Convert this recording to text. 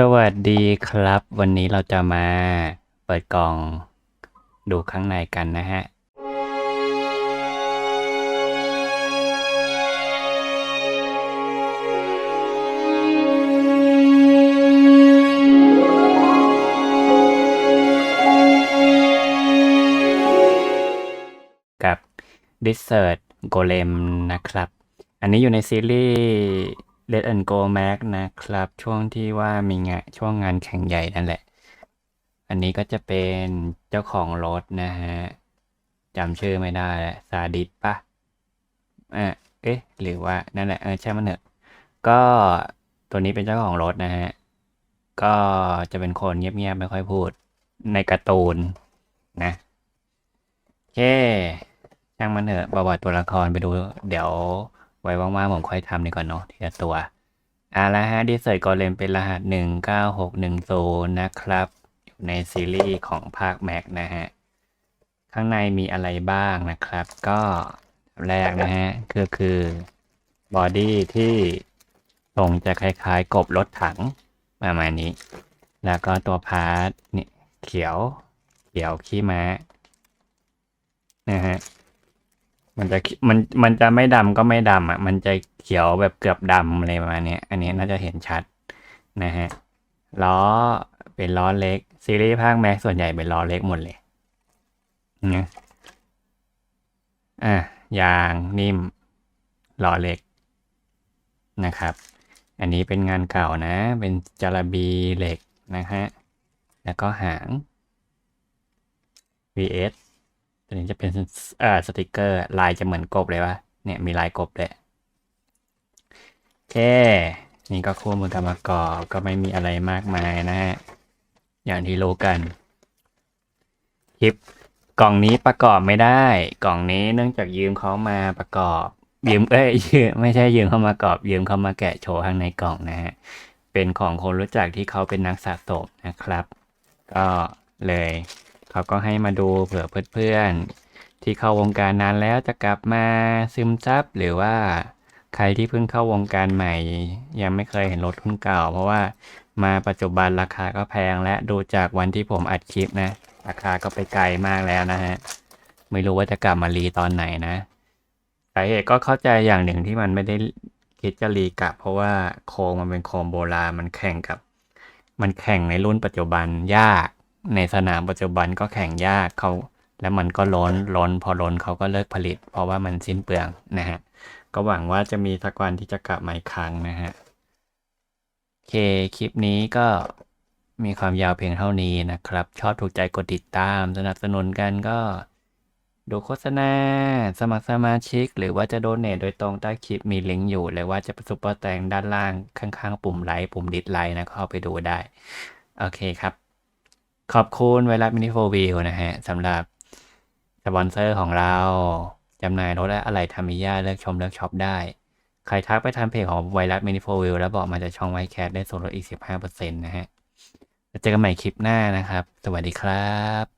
สวัสดีครับ วันนี้เราจะมาเปิดกล่องดูข้างในกันนะฮะ กับ d i s e r t Golem นะครับ อันนี้อยู่ในซีรีส์ Let and Go Max นะครับ ช่วงที่ว่ามีงานช่วงงานแข่งใหญ่นั่นแหละ อันนี้ก็จะเป็นเจ้าของรถนะฮะจำชื่อไม่ได้แล้วซาดิสปะเอะเอ๊ะ หรือว่า นั่นแหละ เออ ใช่มันเถอะ ก็ตัวนี้เป็นเจ้าของรถนะฮะ ก็จะเป็นคนเงียบๆ ไม่ค่อยพูด ในการ์ตูนนะโอเคช่างมันเถอะประวัติตัวละครไปดู เดี๋ยว ไว้ว่างๆผมค่อยทำดีกว่อนเนาะทีละตัวอะแล้วฮะดีเซอร์กอเลมเป็นรหัส 19610 นะครับ อยู่ในซีรีส์ของภาคแม็กนะฮะ ข้างในมีอะไรบ้างนะครับ ก็แรกนะฮะก็คือบอดี้ที่ทรงจะคล้ายๆ กบรถถังประมาณนี้ แล้วก็ตัวพาร์ทนี่เขียว เขียวขี้ม้านะฮะ มันจะมันมันจะไม่ดำก็ไม่ดำอะ มันจะเขียวแบบเกือบดำอะไรประมาณนี้อันนี้น่าจะเห็นชัดนะฮะล้อเป็นล้อเล็ก ซีรีส์ภาคแม็กส่วนใหญ่เป็นล้อเล็กหมดเลยนะอะยางนิ่มล้อเล็กนะครับ อันนี้เป็นงานเก่านะ เป็นจาระบีเหล็กนะฮะแล้วก็หาง VS ตัวนี้จะเป็นเอ่อสติกเกอร์ ลายจะเหมือนกบเลยวะเนี่ยมีลายกบเลยโอเค นี่ก็คู่มือการประกอบก็ไม่มีอะไรมากมายนะฮะ อย่างที่รู้กันคลิปกล่องนี้ประกอบไม่ได้ กล่องนี้เนื่องจากยืมเขามาประกอบ ยืมเอ้ยยืมไม่ใช่ยืมเขามาประกอบ ยืมเขามาแกะโชว์ข้างในกล่องนะฮะ เป็นของคนรู้จักที่เขาเป็นนักสะสมนะครับ ก็เลย เขาก็ให้มาดูเผื่อเพื่อนๆที่เข้าวงการนานแล้วจะกลับมาซึมซับหรือว่าใครที่เพิ่งเข้าวงการใหม่ ยังไม่เคยเห็นรถรุ่นเก่า เพราะว่ามาปัจจุบันราคาก็แพงและดูจากวันที่ผมอัดคลิปนะ ราคาก็ไปไกลมากแล้วนะฮะไม่รู้ว่าจะกลับมารีตอนไหนนะสาเหตุก็เข้าใจอย่างหนึ่งที่มันไม่ได้คิดจะรีกลับ เพราะว่าโครงมันเป็นโครงโบราณมันแข่งกับ มันแข่งในรุ่นปัจจุบันยาก ในสนามปัจจุบันก็แข่งยากเขาแล้วมันก็ล้นล้นพอล้นเขาก็เลิกผลิต เพราะว่ามันสิ้นเปลืองนะฮะก็หวังว่าจะมีสักวันที่จะกลับมาอีกครั้งนะฮะโอเคคลิปนี้ก็มีความยาวเพียงเท่านี้นะครับ ชอบถูกใจกดติดตาม สนับสนุนกันก็ดูโฆษณา สมัครสมาชิก หรือว่าจะโดเนทโดยตรงใต้คลิปมีลิงก์อยู่หรือว่าจะซุปเปอร์แตงด้านล่างข้างๆ ปุ่มไลค์ปุ่มดิสไลค์นะเข้าไปดูได้ โอเคครับ ขอบคุณไวรัสมินิโฟวิวนะฮะสำหรับสปอนเซอร์ของเราจำหน่ายรถและอะไรทามิยาเลือกชมเลือกช็อปได้ ใครทักไปทางเพจของไวรัสมินิโฟวิวแล้วบอกมาจะช่องไวแคทได้ส่วนลดอีก 15%นะฮะเจอกันใหม่คลิปหน้านะครับ สวัสดีครับ